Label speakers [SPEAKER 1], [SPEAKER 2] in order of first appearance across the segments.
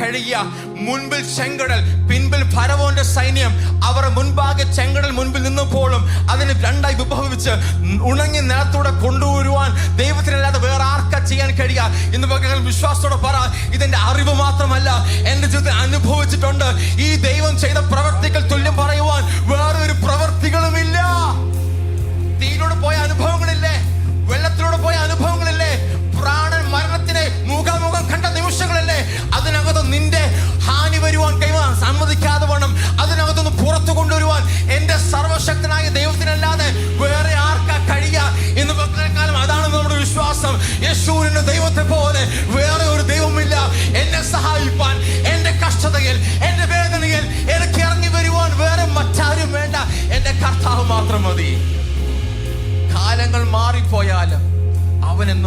[SPEAKER 1] കഴിയുക മുൻപിൽ ചെങ്കടൽ പിൻപിൽ ഫരവോന്റെ സൈന്യം. അവർ മുൻപാകെ ചെങ്കടൽ മുൻപിൽ നിന്നപ്പോഴും അതിന് രണ്ടായി വിഭവിച്ച് ഉണങ്ങി നിലത്തൂടെ കൊണ്ടുവരുവാൻ ദൈവത്തിനല്ലാതെ വേറെ ആർക്കാ ചെയ്യാൻ കഴിയുക എന്ന് പകരം വിശ്വാസത്തോടെ പറ ഇതിന്റെ അറിവ് മാത്രമല്ല എന്റെ ജീവിതത്തിൽ അനുഭവിച്ചിട്ടുണ്ട്. ഈ ദൈവം ചെയ്ത പ്രവർത്തികൾ തുല്യം പറയുവാൻ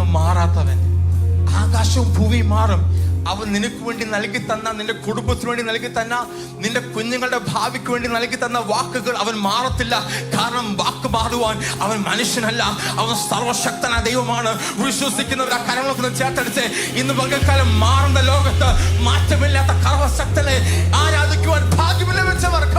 [SPEAKER 1] അവനെന്നും മാറാത്തവൻ. ആകാശവും ഭൂമിയും മാറും. അവൻ നിനക്ക് വേണ്ടി നൽകി തന്ന നിന്റെ കുടുംബത്തിന് വേണ്ടി നൽകി തന്ന നിന്റെ കുഞ്ഞുങ്ങളുടെ ഭാവിക്ക് വേണ്ടി നൽകി തന്ന വാക്കുകൾ അവൻ മാറത്തില്ല. കാരണം വാക്ക് മാറുവാൻ അവൻ മനുഷ്യനല്ല. അവൻ സർവശക്തന ദൈവമാണ്. വിശ്വസിക്കുന്നവർ ആ കരങ്ങളൊക്കെ ചേർത്തടിച്ച് ഇന്ന് പകൽക്കാലം മാറുന്ന ലോകത്ത് മാറ്റമില്ലാത്ത കർവശക്തനെ ആരാധിക്കുവാൻ ഭാഗ്യമില്ല ലഭിച്ചവർ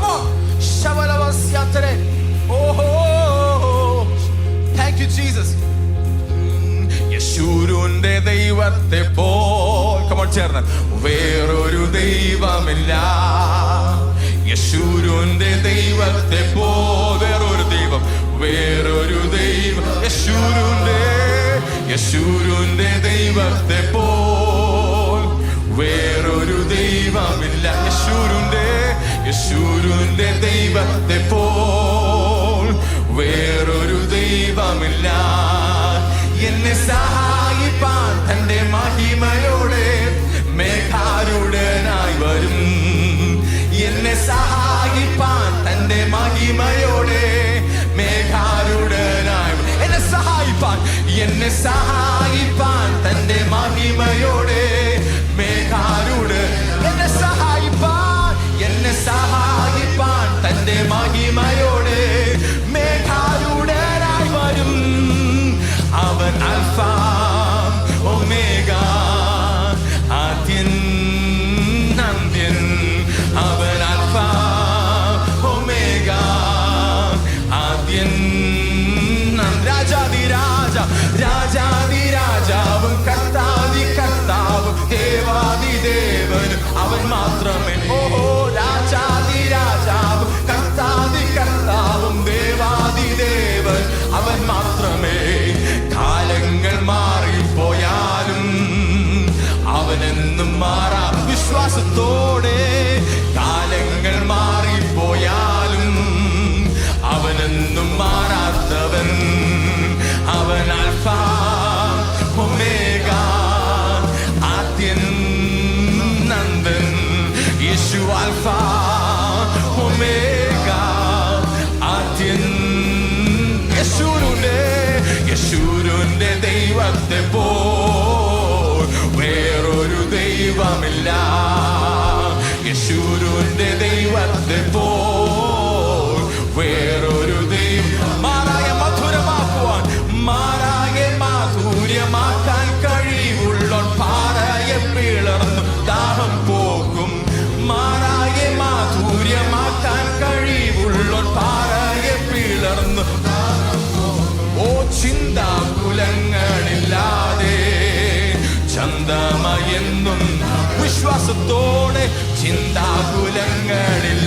[SPEAKER 1] ദൈവത്തെ പോൽ. ചേർന്ന്. വേറൊരു ദൈവമില്ല. യശൂരുന്റെ ദൈവത്തെ പോ വേറൊരു ദൈവം. വേറൊരു ദൈവം. യശൂരുന്റെ യശൂരുന്റെ ദൈവത്തെ പോൽ. വേറൊരു ദൈവമില്ല. യശൂരുന്റെ യശൂരുന്റെ ദൈവത്തെ പോൽ. വേറൊരു ദൈവമില്ല. എന്നെ സഹായിപ്പാൻ തന്റെ മഹിമയോടെ മേഘാരൂടനായി വരും. എന്നെ സഹായിപ്പാൻ തന്റെ മഹിമയോടെ മേഘാരൂടനായി എന്നെ സഹായിപ്പാൻ എന്നെ സഹായിപ്പാൻ തന്റെ മഹിമയോടെ ആദ്യൻ അന്ത്യൻ. രാജാതി രാജ രാജാതി രാജാവും കർത്താതി കർത്താവും ദേവാതി ദേവനും അവൻ മാത്രമേ. ദേവൻ. അവൻ മാത്രമേ. കാലങ്ങൾ അവനെന്നും മാറാ. വിശ്വാസത്തോടെ വിശ്വാസത്തോടെ ചിന്താകുലങ്ങളില്ലാതെ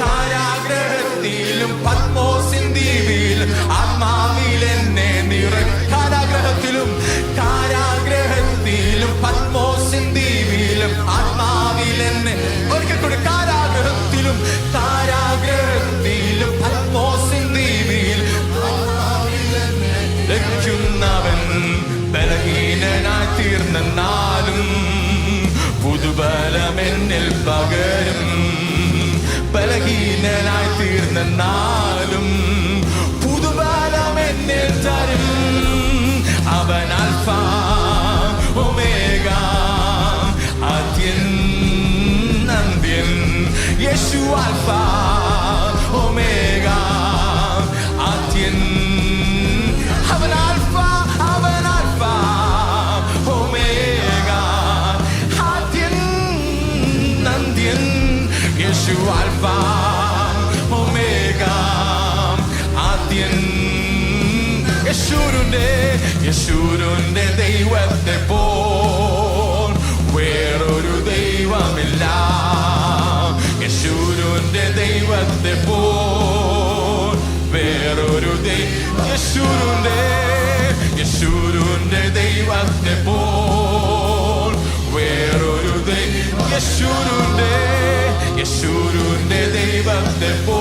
[SPEAKER 1] കാരാഗ്രഹത്തിലും പത്മോസിൻ ദ്വീപിലും താരാഗ്രഹത്തിലും നിറ കാരാഗ്രഹത്തിലും കാരാഗ്രഹത്തിലും പത്മോസിൻ ദ്വീപിലും ആത്മാവിലെന്നെ ഒരിക്കൽ കൂടി കാരാഗ്രഹത്തിലും ദ്വീപിൽ ബലഹീനനായി തീർന്നെന്നാലും പുതുബലമെന്നിൽ പകരും ബല നാളും പുതുബാലം എന്നിൽ തരും. അവൻ അൽഫ ഒമേഗ ആദ്യൻ അന്ത്യൻ യേശു അൽഫ ആദ്യൻ യശൂരുന്റെ യശൂരുന്റെ ദൈവത്തെ പോൽ വേറൊരു ദൈവമില്ല. യശൂരുന്റെ ദൈവത്തെ പോൽ വേറൊരു ദൈവം യശൂരുന്റെ യശൂരുന്റെ ദൈവത്തെ പോൽ വേറൊരു ദൈവം യശൂരുന്റെ യശൂരുന്റെ ദൈവത്തെ പോൽ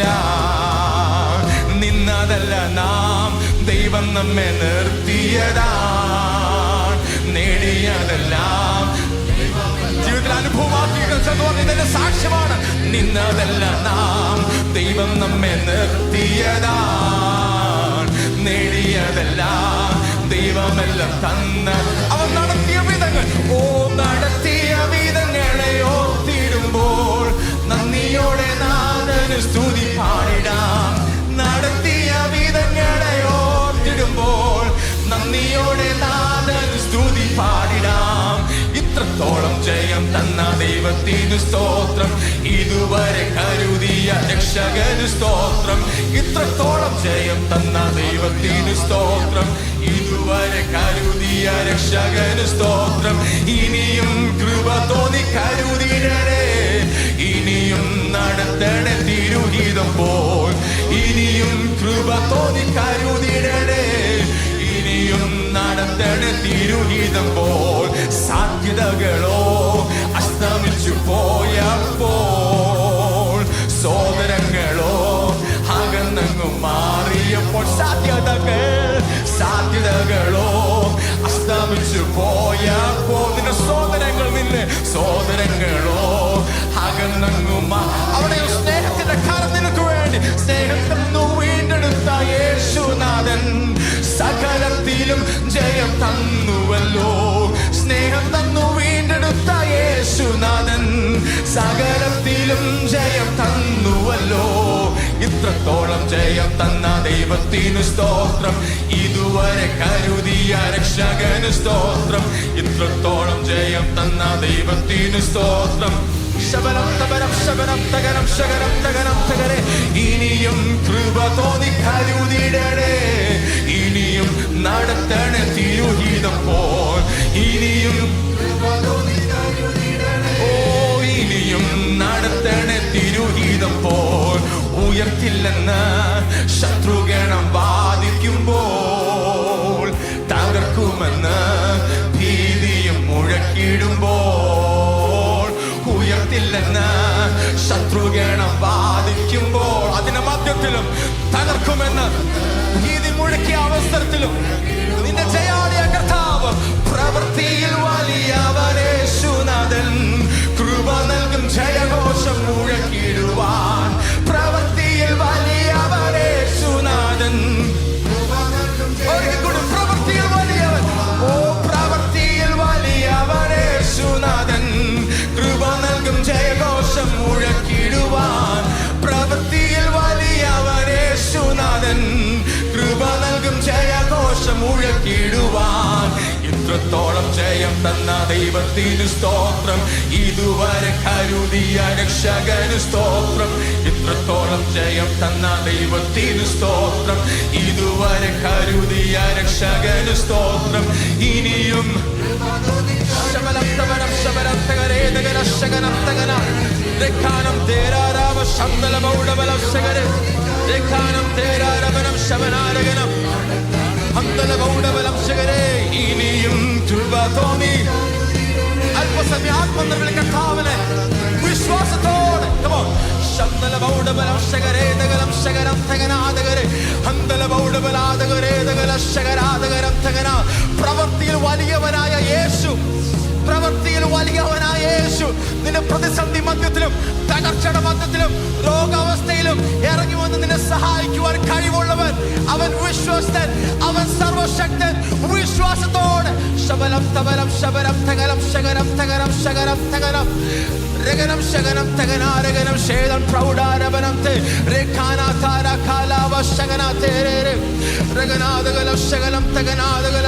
[SPEAKER 1] ദൈവമില്ല നിന്നതല്ല നാം. ദൈവം നമ്മെ നിർത്തിയതാ. നേടിയതെല്ലാം. ജീവിതത്തിൽ അനുഭവമാക്കിയതിന്റെ സാക്ഷ്യമാണ്. നിന്നതല്ല നാം. ദൈവം നമ്മെ നിർത്തിയതാ. നേടിയതെല്ലാം ദൈവമെല്ലാം തന്ന സ്തുതി പാടിടാം. നടത്തിയ വിധങ്ങളെ ഓർത്തിടുമ്പോൾ നന്ദിയോടെ നാഥന് സ്തുതി പാടിടാം. ഇത്രത്തോളം ജയം തന്ന ദൈവത്തിനു സ്തോത്രം. ഇതുവരെ കരുതിയ രക്ഷകനു സ്തോത്രം. ഇത്രത്തോളം ജയം തന്ന ദൈവത്തിനു സ്തോത്രം. ഇതുവരെ കരുതിയ രക്ഷകനു സ്തോത്രം. ഇനിയും കൃപ തോന്നി കരുതിടണേ. ഇനിയും നടത്തണേ തിരുഹിതം പോൽ. ഇനിയും കൃപ തോന്നി കരുതിടണേ. ഇനിയും നടത്തണേ തിരുഹിതം പോൽ. സാധ്യതകളോ അസ്തമിച്ചു പോയപ്പോൾ. സോദരങ്ങളോ അകന്നങ്ങു മാറിയപ്പോൾ സാധ്യതകൾ സാധ്യതകളോ അസ്തമിച്ചു പോയപ്പോൾ. നിന്റെ സോദരങ്ങൾ നിന്നെ സോദരങ്ങളോ സകലത്തിലും ജയം തന്നുവല്ലോ. ഇത്രത്തോളം ജയം തന്ന ദൈവത്തിനു സ്തോത്രം. ഇതുവരെ കരുതിയ രക്ഷകന് സ്തോത്രം. ഇത്രത്തോളം ജയം തന്ന ദൈവത്തിനു സ്തോത്രം. ശബരം തബരം ശബരം തകരം ശകരം തകരം തകരെ. ഇനിയും കൃപ തോന്നി കരുതിടണേ. ഇനിയും നടത്തണ തിരുഹിതം പോൽ. ഇനിയും ഉയർത്തില്ലെന്ന് ശത്രുഗണം ബാധിക്കുമ്പോൾ തകർക്കുമെന്ന് ഭീതിയും മുഴക്കിടുമ്പോൾ ഉയർത്തില്ലെന്ന് ശത്രുഗണം ബാധിക്കുമ്പോൾ അതിന്റെ മധ്യത്തിലും തകർക്കുമെന്ന് ഭീതി മുഴക്കിയ അവസരത്തിലും നിന്റെ ജയാളിയ കർത്താവ് പ്രവൃത്തിയിൽ വലിയവരേശുനാഥൻ ഇത്രത്തോളം ജയം തന്ന ദൈവത്തിന് സ്തോത്രം. ഇതുവരെ കരുതിയ രക്ഷകന് സ്തോത്രം. ഇത്രത്തോളം ജയം തന്ന ദൈവത്തിന് സ്തോത്രം. ഇതുവരെ കരുതിയ രക്ഷകന് സ്തോത്രം. ഇനിയും ശബലം തവനം ശബലം തകരേ തകര ശകനം തകന രക്കാനം തേരാരാമ ശബ്ദല മൗഢബലം ശകരെ രക്കാനം തേരാരവനം ശബനാരകനം ഇനിയും കൃപ തോന്നി. അല്പസമയം ആത്മനിർമ്മല കർത്താവിനെ വിശ്വാസത്തോടെ. ശബ്ദല ബൗഡബലം ശകരേതകലം ശകരം ഹന്തല തകന പ്രവൃത്തിയിൽ വലിയവനായ യേശു പ്രവൃത്തിയിൽ വലിയവനായ യേശു നിന്റെ പ്രതിസന്ധി മധ്യത്തിലും തകർച്ചയുടെ മധ്യത്തിലും രോഗാവസ്ഥയിലും ഇറങ്ങി വന്ന് നിന്നെ സഹായിക്കുവാൻ കഴിവുള്ളവൻ ശബലം തബലം ശബരം തകരം ശകരം തകരം ശകരം തകരം. രഗനം ശകനം തകനാരകനം ശേതം പ്രൗഢാരവനം തേ. രേഖാനാ താര കാലാവ ശകന തേരേ രഗനാദകല ശകലം തകനാദകല